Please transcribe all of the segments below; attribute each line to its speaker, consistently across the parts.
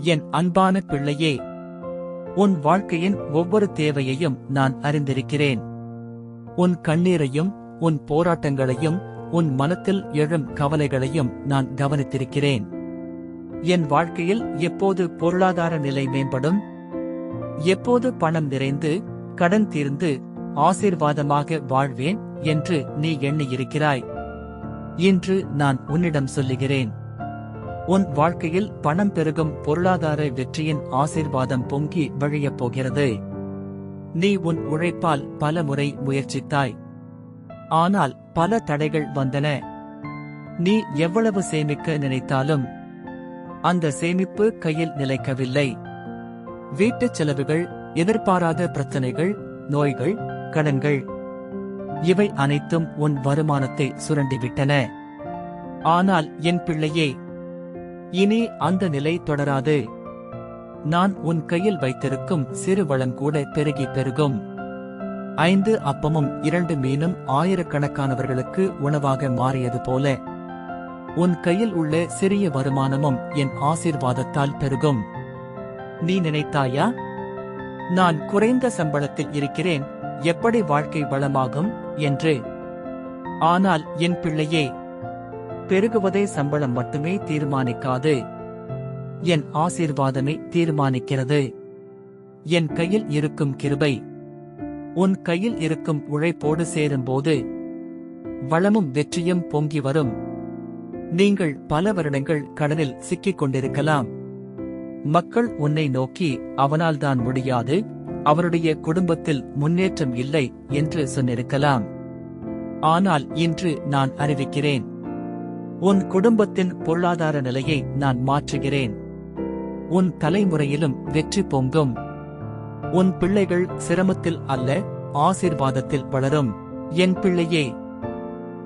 Speaker 1: என் அன்பான பிள்ளையே உன் வாழ்க்கையின் ஒவ்வொரு தேவையையும் நான் அறிந்திருக்கிறேன். உன் கண்ணீரையும் உன் போராட்டங்களையும் உன் மனத்தில் எழும் கவலைகளையும் நான் கவனித்திருக்கிறேன். என் வாழ்க்கையில் எப்போது பொருளாதார நிலை மேம்படும்? எப்போது பணம் நிறைந்து கடன் தீர்ந்து ஆசீர்வாதமாக வாழ்வேன் என்று நீ எண்ணியிருக்கிறாய். இன்று நான் உன்னிடம் சொல்லுகிறேன். உன் வாழ்க்கையில் பணம் பெருகும் பொருளாதார வெற்றியின் ஆசீர்வாதம் பொங்கி வழியப் போகிறது. நீ உன் உழைப்பால் பல முறை முயற்சித்தாய். ஆனால் பல தடைகள் வந்தன. நீ எவ்வளவு சேமிக்க நினைத்தாலும் அந்த சேமிப்பு கையில் நிலைக்கவில்லை. வீட்டுச் செலவுகள் எதிர்பாராத பிரச்சனைகள் நோய்கள் கடன்கள் இவை அனைத்தும் உன் வருமானத்தை சுரண்டிவிட்டன. ஆனால் என் பிள்ளையே இனி அந்த நிலை தொடராது. நான் உன் கையில் வைத்திருக்கும் சிறு வளங்கூட பெருகி பெருகும். ஐந்து அப்பமும் இரண்டு மீனும் ஆயிரக்கணக்கானவர்களுக்கு உணவாக மாறியது போல. உன் கையில் உள்ள சிறிய வருமானமும் என் ஆசீர்வாதத்தால் பெருகும். நீ நினைத்தாயா? நான் குறைந்த சம்பளத்தில் இருக்கிறேன் எப்படி வாழ்க்கை வளமாகும்? என்று. ஆனால் என் பிள்ளையே பெருகுவதை சம்பளம் மட்டுமே தீர்மானிக்காது. என் ஆசீர்வாதமே தீர்மானிக்கிறது. என் கையில் இருக்கும் கிருபை. உன் கையில் இருக்கும் உழைப்போடு சேரும்போது வளமும் வெற்றியும் பொங்கி வரும். நீங்கள் பல வருடங்கள் கடனில் சிக்கிக் கொண்டிருக்கலாம் மக்கள் உன்னை நோக்கி அவனால் தான் முடியாது அவருடைய குடும்பத்தில் முன்னேற்றம் இல்லை என்று சொன்னிருக்கலாம். ஆனால் இன்று நான் அறிவிக்கிறேன். உன் குடும்பத்தின் பொருளாதார நிலையை நான் மாற்றுகிறேன். உன் தலைமுறையிலும் வெற்றி பொங்கும். உன் பிள்ளைகள் சிரமத்தில் அல்ல ஆசீர்வாதத்தில் வளரும். என் பிள்ளையே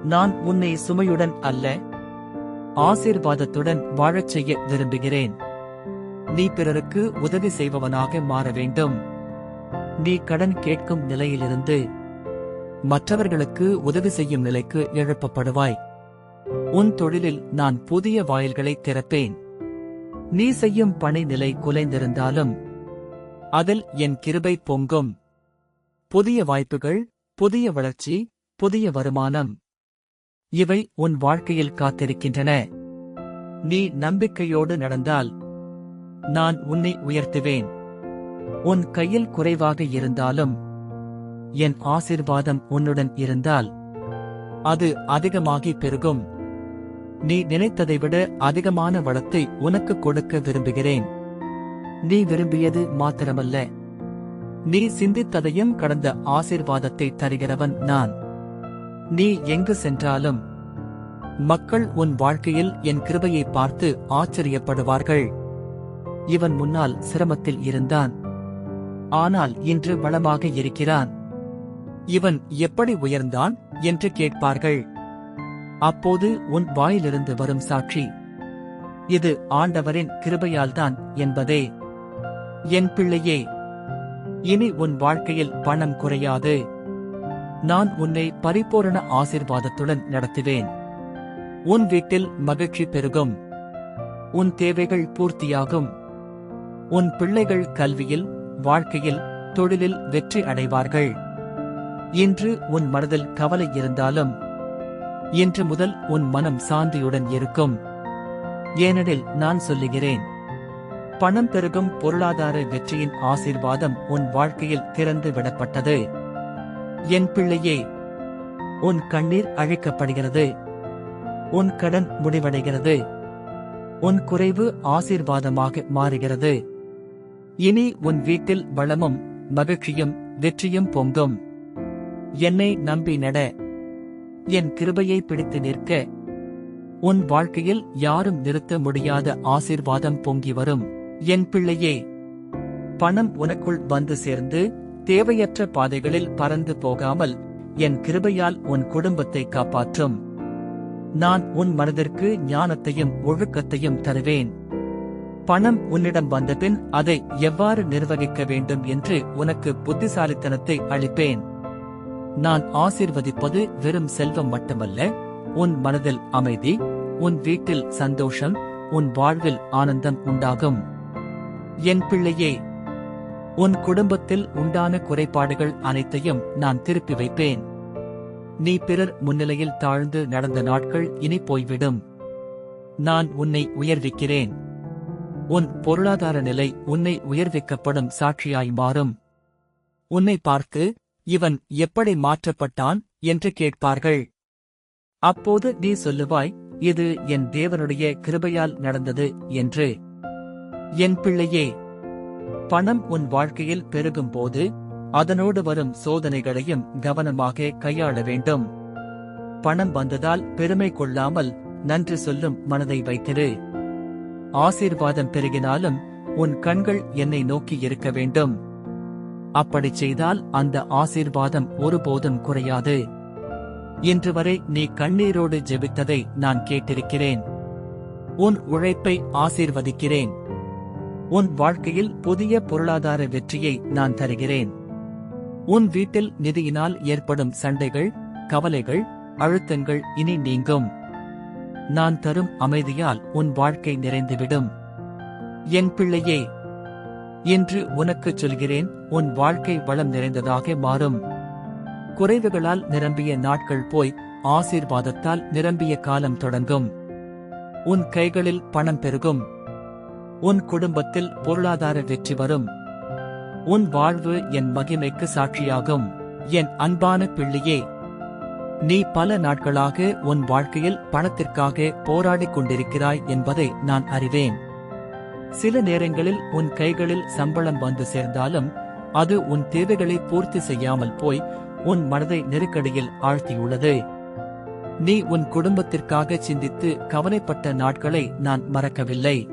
Speaker 1: நான் உன்னை சுமையுடன் அல்ல ஆசீர்வாதத்துடன் வாழச் செய்ய விரும்புகிறேன். நீ பிறருக்கு உதவி செய்பவனாக மாற வேண்டும். நீ கடன் கேட்கும் நிலையிலிருந்து மற்றவர்களுக்கு உதவி செய்யும் நிலைக்கு எழுப்பப்படுவாய். உன் தொழிலில் நான் புதிய வாயில்களை திறப்பேன். நீ செய்யும் பணி நிலை குலைந்திருந்தாலும் அதில் என் கிருபை பொங்கும். புதிய வாய்ப்புகள் புதிய வளர்ச்சி புதிய வருமானம் இவை உன் வாழ்க்கையில் காத்திருக்கின்றன. நீ நம்பிக்கையோடு நடந்தால் நான் உன்னை உயர்த்துவேன். உன் கையில் குறைவாக இருந்தாலும் என் ஆசிர்வாதம் உன்னுடன் இருந்தால் அது அதிகமாகி பெருகும். நீ நினைத்ததை விட அதிகமான வளத்தை உனக்கு கொடுக்க விரும்புகிறேன். நீ விரும்பியது மாத்திரமல்ல. நீ சிந்தித்ததையும் கடந்த ஆசிர்வாதத்தை தருகிறவன் நான். நீ எங்கு சென்றாலும் மக்கள் உன் வாழ்க்கையில் என் கிருபையை பார்த்து ஆச்சரியப்படுவார்கள். இவன் முன்னால் சிரமத்தில் இருந்தான். ஆனால் இன்று வளமாக இருக்கிறான். இவன் எப்படி உயர்ந்தான் என்று கேட்பார்கள். அப்போது உன் வாயிலிருந்து வரும் சாட்சி. இது ஆண்டவரின் கிருபையால்தான் என்பதே. என் பிள்ளையே இனி உன் வாழ்க்கையில் பணம் குறையாது. நான் உன்னை பரிபூரண ஆசிர்வாதத்துடன் நடத்துவேன். உன் வீட்டில் மகிழ்ச்சி பெருகும். உன் தேவைகள் பூர்த்தியாகும். உன் பிள்ளைகள் கல்வியில் வாழ்க்கையில் தொழிலில் வெற்றி அடைவார்கள். இன்று உன் மனதில் கவலை இருந்தாலும் இன்று முதல் உன் மனம் சாந்தியுடன் இருக்கும். ஏனெனில் நான் சொல்லுகிறேன். பணம் பெருகும் பொருளாதார வெற்றியின் ஆசீர்வாதம் உன் வாழ்க்கையில் திறந்து விடப்பட்டது. என் பிள்ளையே உன் கண்ணீர் அழிக்கப்படுகிறது. உன் கடன் முடிவடைகிறது. உன் குறைவு ஆசீர்வாதமாக மாறுகிறது. இனி உன் வீட்டில் வளமும் மகிழ்ச்சியும் வெற்றியும் பொங்கும். என்னை நம்பி நட. என் கிருபையை பிடித்து நிற்க. உன் வாழ்க்கையில் யாரும் நிறுத்த முடியாத ஆசீர்வாதம் பொங்கி வரும். என் பிள்ளையே பணம் உனக்குள் வந்து சேர்ந்து தேவையற்ற பாதைகளில் பறந்து போகாமல் என் கிருபையால் உன் குடும்பத்தை காப்பாற்றும். நான் உன் மனதிற்கு ஞானத்தையும் ஒழுக்கத்தையும் தருவேன். பணம் உன்னிடம் வந்தபின் அதை எவ்வாறு நிர்வகிக்க வேண்டும் என்று உனக்கு புத்திசாலித்தனத்தை அளிப்பேன். நான் ஆசிர்வதிப்பது வெறும் செல்வம் மட்டுமல்ல உன் மனதில் அமைதி உன் வீட்டில் சந்தோஷம் உன் வாழ்வில் ஆனந்தம் உண்டாகும். என் பிள்ளையே உன் குடும்பத்தில் உண்டான குறைபாடுகள் அனைத்தையும் நான் திருப்பி வைப்பேன். நீ பிறர் முன்னிலையில் தாழ்ந்து நடந்த நாட்கள் இனி போய்விடும். நான் உன்னை உயர்விக்கிறேன். உன் பொருளாதார நிலை உன்னை உயர்விக்கப்படும் சாட்சியாய் மாறும். உன்னை பார்த்து இவன் எப்படி மாற்றப்பட்டான் என்று கேட்பார்கள். அப்போது நீ சொல்லுவாய் இது என் தேவனுடைய கிருபையால் நடந்தது என்று. என் பிள்ளையே பணம் உன் வாழ்க்கையில் பெருகும்போது அதனோடு வரும் சோதனைகளையும் கவனமாக கையாள வேண்டும். பணம் வந்ததால் பெருமை கொள்ளாமல் நன்றி சொல்லும் மனதை வைத்திரு. ஆசீர்வாதம் பெருகினாலும் உன் கண்கள் என்னை நோக்கி இருக்க வேண்டும். அப்படிச் செய்தால் அந்த ஆசீர்வாதம் ஒருபோதும் குறையாது. இன்று வரை நீ கண்ணீரோடு ஜெபித்ததை நான் கேட்டிருக்கிறேன். உன் உழைப்பை ஆசீர்வதிக்கிறேன். உன் வாழ்க்கையில் புதிய பொருளாதார வெற்றியை நான் தருகிறேன். உன் வீட்டில் நிதியினால் ஏற்படும் சண்டைகள் கவலைகள் அழுத்தங்கள் இனி நீங்கும். நான் தரும் அமைதியால் உன் வாழ்க்கை நிறைந்துவிடும். என் பிள்ளையே இன்று உனக்குச் சொல்கிறேன் உன் வாழ்க்கை வளம் நிறைந்ததாக மாறும். குறைவுகளால் நிரம்பிய நாட்கள் போய் ஆசீர்வாதத்தால் நிரம்பிய காலம் தொடங்கும். உன் கைகளில் பணம் பெருகும். உன் குடும்பத்தில் பொருளாதார வெற்றி வரும். உன் வாழ்வு என் மகிமைக்கு சாட்சியாகும். என் அன்பான பிள்ளையே நீ பல நாட்களாக உன் வாழ்க்கையில் பணத்திற்காக போராடிக் கொண்டிருக்கிறாய் என்பதை நான் அறிவேன். சில நேரங்களில் உன் கைகளில் சம்பளம் வந்து சேர்ந்தாலும் அது உன் தேவைகளை பூர்த்தி செய்யாமல் போய் உன் மனதை நெருக்கடியில் ஆழ்த்தியுள்ளது. நீ உன் குடும்பத்திற்காக சிந்தித்து கவலைப்பட்ட நாட்களை நான் மறக்கவில்லை.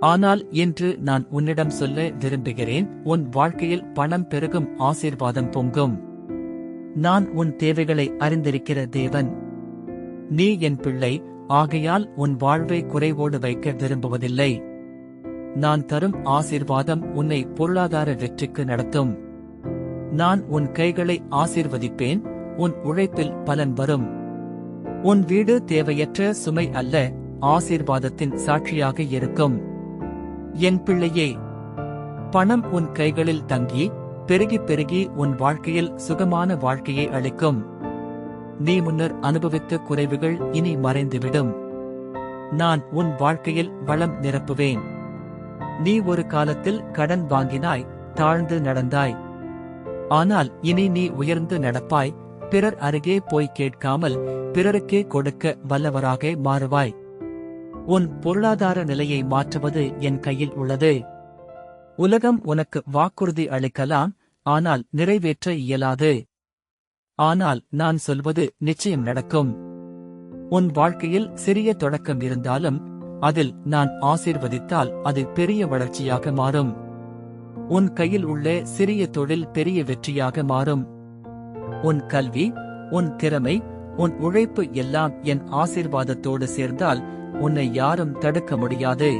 Speaker 1: ஆனால் இன்று நான் உன்னிடம் சொல்ல விரும்புகிறேன் உன் வாழ்க்கையில் பணம் பெருகும் ஆசீர்வாதம் பொங்கும். நான் உன் தேவைகளை அறிந்திருக்கிற தேவன். நீ என் பிள்ளை ஆகையால் உன் வாழ்வை குறைவோடு வைக்க விரும்புவதில்லை. நான் தரும் ஆசீர்வாதம் உன்னை பொருளாதார வெற்றிக்கு நடத்தும். நான் உன் கைகளை ஆசீர்வதிப்பேன் உன் உழைப்பில் பலன் வரும். உன் வீடு தேவையற்ற சுமை அல்ல ஆசீர்வாதத்தின் சாட்சியாக இருக்கும். என் பிள்ளையே பணம் உன் கைகளில் தங்கி பெருகி பெருகி உன் வாழ்க்கையில் சுகமான வாழ்க்கையை அளிக்கும். நீ முன்னர் அனுபவித்த குறைவுகள் இனி மறைந்துவிடும். நான் உன் வாழ்க்கையில் வளம் நிரப்புவேன். நீ ஒரு காலத்தில் கடன் வாங்கினாய் தாழ்ந்து நடந்தாய். ஆனால் இனி நீ உயர்ந்து நடப்பாய் பிறர் அருகே போய் கேட்காமல் பிறருக்கே கொடுக்க வல்லவராக மாறுவாய். உன் பொருளாதார நிலையை மாற்றுவது என் கையில் உள்ளது. உலகம் உனக்கு வாக்குறுதி அளிக்கலாம் ஆனால் நிறைவேற்ற இயலாது. ஆனால் நான் சொல்வது நிச்சயம் நடக்கும். உன் வாழ்க்கையில் சிறிய தொடக்கம் இருந்தாலும் அதில் நான் ஆசீர்வதித்தால் அது பெரிய வளர்ச்சியாக மாறும். உன் கையில் உள்ள சிறிய தொழில் பெரிய வெற்றியாக மாறும். உன் கல்வி உன் திறமை உன் உழைப்பு எல்லாம் என் ஆசீர்வாதத்தோடு சேர்ந்தால் உன்னை யாரும் தடுக்க முடியாது.